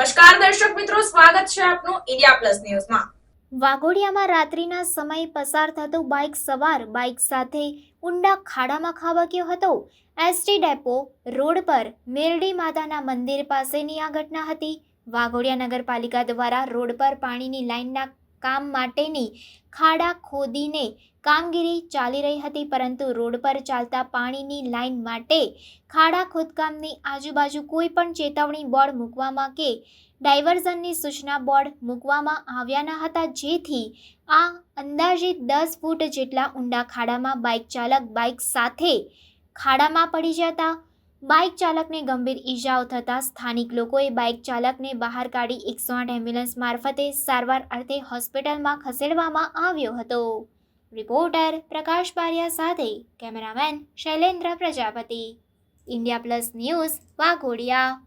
દર્શક મિત્રો, સ્વાગત છે આપનું ઇન્ડિયા પ્લસ ન્યૂઝમાં. વાઘોડિયામાં રાત્રિના સમય પસાર થતો બાઇક સવાર, બાઇક સાથે ઊંડા ખાડામાં ખાબક્યો હતો. એસટી ડેપો રોડ પર મેરડી માતાના મંદિર પાસેની આ ઘટના હતી. વાઘોડિયા નગરપાલિકા દ્વારા રોડ પર પાણીની લાઇનના કામ માટેની ખાડા ખોદીને કામગીરી ચાલી રહી હતી, પરંતુ રોડ પર ચાલતા પાણીની લાઇન માટે ખાડા ખોદકામની આજુબાજુ કોઈ પણ ચેતવણી બોર્ડ મૂકવામાં કે ડાયવર્ઝનની સૂચના બોર્ડ મૂકવામાં આવ્યા ન હતા. જેથી આ અંદાજિત દસ ફૂટ જેટલા ઊંડા ખાડામાં બાઇક ચાલક બાઇક સાથે ખાડામાં પડી જતા બાઇક ચાલકને ગંભીર ઈજાઓ થતાં સ્થાનિક લોકોએ બાઇક ચાલકને બહાર કાઢી એકસો આઠ એમ્બ્યુલન્સ મારફતે સારવાર અર્થે હોસ્પિટલમાં ખસેડવામાં આવ્યો હતો. રિપોર્ટર પ્રકાશ પારિયા સાથે cameraman Shailendra Prajapati. India plus news Waghodia.